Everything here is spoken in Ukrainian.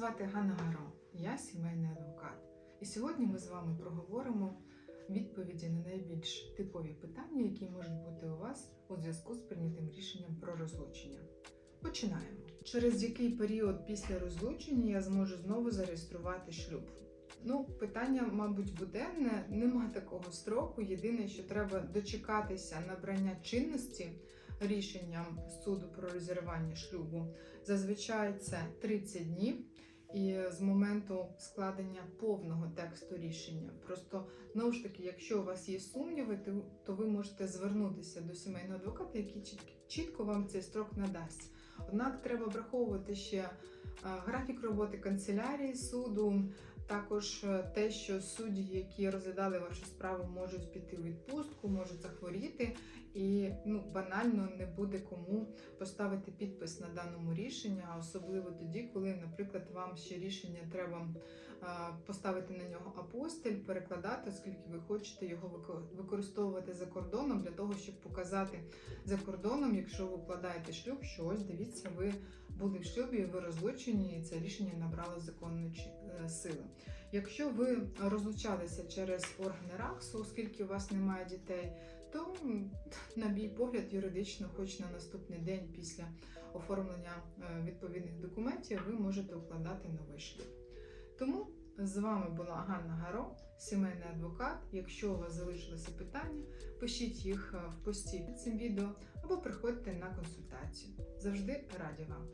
звати Ганна Гаро, я сімейний адвокат. І сьогодні ми з вами проговоримо відповіді на найбільш типові питання, які можуть бути у вас у зв'язку з прийнятим рішенням про розлучення. Починаємо. Через який період після розлучення я зможу знову зареєструвати шлюб? Ну, питання, мабуть, буденне, нема такого строку. Єдине, що треба дочекатися набрання чинності рішенням суду про розірвання шлюбу. Зазвичай це 30 днів. І з моменту складення повного тексту рішення. Просто знову ж таки, якщо у вас є сумніви, то- ви можете звернутися до сімейного адвоката, який чіт- чітко вам цей строк надасть. Однак треба враховувати ще е, графік роботи канцелярії суду, також е, те, що судді, які розглядали вашу справу, можуть піти у відпустку, можуть захворіти, і ну банально не буде кому поставити підпис на даному рішенні, особливо тоді, коли, наприклад, вам ще рішення треба поставити на нього апостиль, перекладати, оскільки ви хочете його використовувати за кордоном для того, щоб показати за кордоном, якщо ви укладаєте шлюб, що ось дивіться, ви були в шлюбі, ви розлучені, і це рішення набрало законної е, сили. Якщо ви розлучалися через органи РАКСу, оскільки у вас немає дітей, то на мій погляд, юридично, хоч на наступний день після оформлення е, відповідних документів, ви можете укладати новий шлюб. Тому з вами була Ганна Гаро, сімейний адвокат. Якщо у вас залишилися питання, пишіть їх е, в пості під цим відео або приходьте на консультацію. Завжди раді вам.